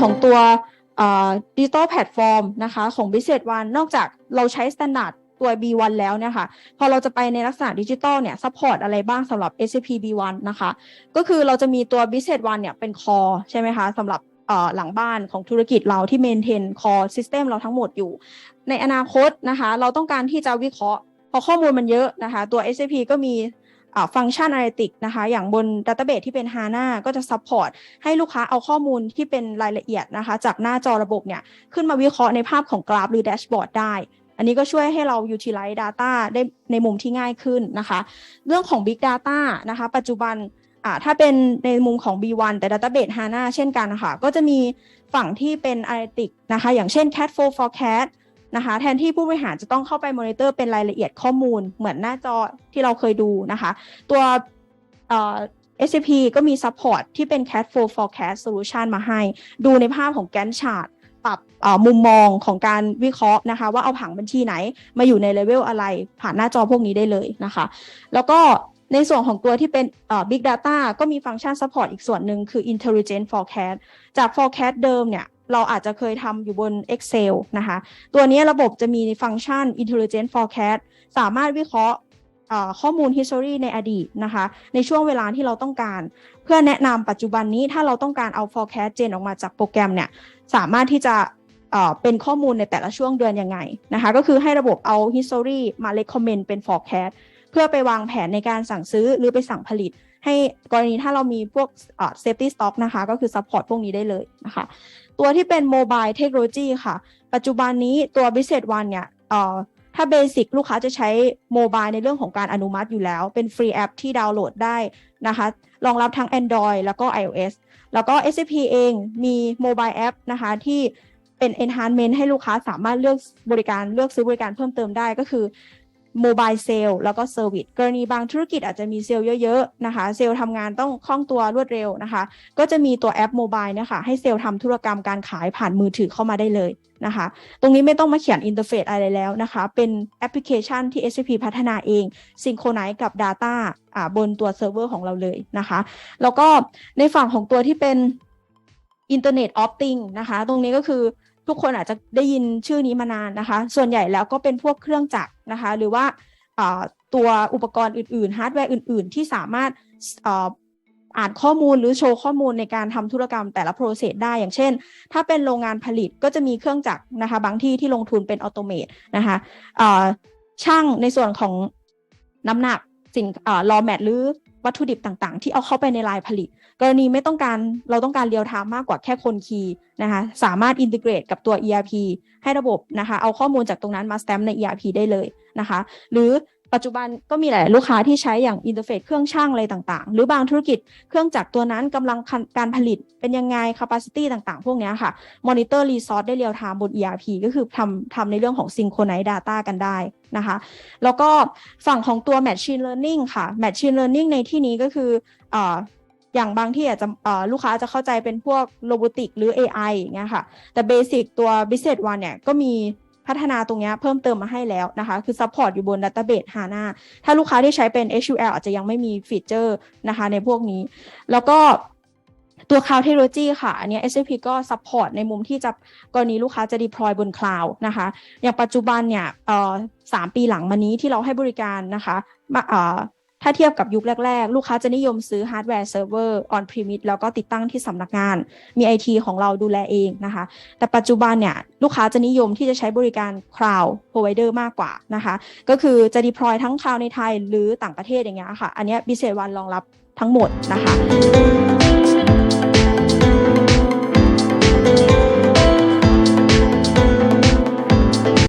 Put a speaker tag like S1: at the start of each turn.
S1: ของตัวดิจิตอลแพลตฟอร์มนะคะของ Business One นอกจากเราใช้ Standard ตัว B1 แล้วเนี่ยค่ะ พอเราจะไปในลักษณะดิจิตอลเนี่ยซัพพอร์ตอะไรบ้างสำหรับ SAP B1 นะคะ ก็คือเราจะมีตัว Business One เนี่ยเป็น core ใช่ไหมคะสำหรับหลังบ้านของธุรกิจเราที่ maintain core system เราทั้งหมดอยู่ ในอนาคตนะคะ เราต้องการที่จะวิเคราะห์พอข้อมูลมันเยอะนะคะ ตัว SAP ก็มี ฟังก์ชัน Analytics นะคะ อย่างบน Database ที่เป็น HANA ก็จะ support ให้ลูกค้าเอาข้อมูลที่เป็นรายละเอียดนะคะ จากหน้าจอระบบเนี่ย ขึ้นมาวิเคราะห์ในภาพของกราฟหรือแดชบอร์ดได้ อันนี้ก็ช่วยให้เรา utilize data ได้ในมุมที่ง่ายขึ้นนะคะ เรื่องของ Big Data นะคะ ปัจจุบันถ้าเป็นในมุมของ B1 แต่ Database HANA เช่นกันนะคะก็จะมีฝั่งที่เป็น Analytics นะคะ อย่างเช่น Cat Flow Forecast นะคะแทนที่ผู้บริหารจะต้องเข้าไปมอนิเตอร์เป็นรายละเอียดข้อมูล เหมือนหน้าจอที่เราเคยดูนะคะ ตัวเอ่อ SAP ก็มี support ที่เป็น Cat Flow Forecast Solution มาให้ ดูในภาพของ Gantt chart ปรับมุมมองของการวิเคราะห์นะคะ ว่าเอาผังบัญชีไหนมาอยู่ในเลเวลอะไรผ่านหน้าจอพวกนี้ได้เลยนะคะ แล้วก็ในส่วนของตัวที่เป็น Big Data ก็มีฟังก์ชัน support อีกส่วนหนึ่งคือ Intelligent Forecast จาก Forecast เดิมเนี่ย เราอาจจะเคยทำอยู่บน Excel นะคะ ตัวนี้ระบบจะมีฟังก์ชัน Intelligent Forecast สามารถวิเคราะห์ข้อมูล history ในอดีตนะคะ ในช่วงเวลาที่เราต้องการ เพื่อแนะนำปัจจุบันนี้ถ้าเราต้องการเอา forecast เจนออกมาจากโปรแกรมเนี่ย สามารถที่จะเป็นข้อมูลในแต่ละช่วงเดือนยังไงนะคะ ก็คือให้ระบบเอา history มา recommend เป็น forecast เพื่อไปวางแผนในการสั่งซื้อหรือไปสั่งผลิต ให้กรณีถ้าเรามีพวก safety stock นะคะ ก็คือ support พวกนี้ได้เลยนะคะ ตัวที่เป็น mobile technology ค่ะ ปัจจุบันนี้ตัว business one เนี่ยถ้าเบสิกลูกค้าจะใช้โมบายในเรื่องของการอนุมัติอยู่แล้ว เป็นฟรีแอปที่ดาวน์โหลดได้นะคะ รองรับทั้ง Android แล้วก็ iOS แล้วก็ SAP เองมีโมบายแอปนะคะที่เป็น enhancement ให้ลูกค้าสามารถเลือกบริการเลือกซื้อบริการเพิ่มเติมได้ก็คือ โมบายเซลแล้วก็เซอร์วิสกรณีบางธุรกิจอาจจะมีเซล์เยอะๆนะคะ เซล์ทำงานต้องคล่องตัวรวดเร็วนะคะ ก็จะมีตัวแอปโมบายนี่ยค่ะให้เซล์ทำธุรกรรมการขายผ่านมือถือเข้ามาได้เลยนะคะ ตรงนี้ไม่ต้องมาเขียนอินเทอร์เฟซอะไรแล้วนะคะ เป็นแอปพลิเคชันที่ SAP พัฒนาเองซิงโครไนซ์กับ Data อ่าบนตัวเซิร์ฟเวอร์ของเราเลยนะคะ แล้วก็ในฝั่งของตัวที่เป็น Internet of Things นะคะ ตรงนี้ก็คือ ทุกคนอาจจะได้ยินชื่อนี้มานานนะคะ ส่วนใหญ่แล้วก็เป็นพวกเครื่องจักรนะคะ หรือว่าตัวอุปกรณ์อื่นๆฮาร์ดแวร์อื่น ๆ ที่สามารถอ่านข้อมูลหรือโชว์ข้อมูลในการทำธุรกรรมแต่ละโปรเซสได้อย่างเช่น ถ้าเป็นโรงงานผลิตก็จะมีเครื่องจักรนะคะ บางที่ที่ลงทุนเป็นออโตเมตนะคะช่างในส่วนของน้ำหนักสิ่งรอแมทหรือ วัตถุดิบต่างๆ ที่เอาเข้าไปในลายผลิต กรณีไม่ต้องการเราต้องการเรียวไทม์มากกว่าแค่คนคีย์นะคะสามารถอินทิเกรตกับตัว ERP ให้ระบบนะคะเอาข้อมูลจากตรงนั้นมาสแตมใน ERP ได้เลยนะคะ หรือ ปัจจุบันก็มีหลายลูกค้าที่ใช้อย่างอินเทอร์เฟซเครื่องช่างอะไรต่างๆ หรือบางธุรกิจเครื่องจักรตัวนั้นกำลังการผลิตเป็นยังไง capacity ต่างๆ พวกนี้ค่ะ monitor resource ได้เรียลไทม์บน ERP ก็คือทำทำในเรื่องของ synchronize data กันได้นะคะ แล้วก็ฝั่งของตัว machine learning ค่ะ machine learning ในที่นี้ก็คือออย่างบางที่อาจจะลูกค้าจะเข้าใจเป็นพวกโรบอติกหรือ AI อย่างเงี้ยค่ะ แต่เบสิกตัว business one เนี่ยก็มี พัฒนาตรงนี้เพิ่มเติมมาให้แล้วนะคะ คือซัพพอร์ตอยู่บน Database HANA ถ้าลูกค้าที่ใช้เป็น SQL อาจจะยังไม่มีฟีเจอร์นะคะในพวกนี้ แล้วก็ตัว Cloud Technology ค่ะ อันนี้ SAP ก็ support ในมุมที่จะกรณีลูกค้าจะ deploy บน Cloud นะคะ อย่างปัจจุบันเนี่ยเออสามปีหลังมานี้ที่เราให้บริการนะคะมาเออ ถ้าเทียบกับยุคแรก ๆ ลูกค้าจะนิยมซื้อฮาร์ดแวร์เซิร์ฟเวอร์ออนพรีมิสแล้วก็ติดตั้งที่สำนักงาน มีไอทีของเราดูแลเองนะคะ แต่ปัจจุบันเนี่ย ลูกค้าจะนิยมที่จะใช้บริการ Cloud Provider มากกว่านะคะ ก็คือจะ deploy ทั้ง Cloud ในไทยหรือต่างประเทศอย่างเงี้ยค่ะ อันนี้ Business One รองรับทั้งหมดนะคะ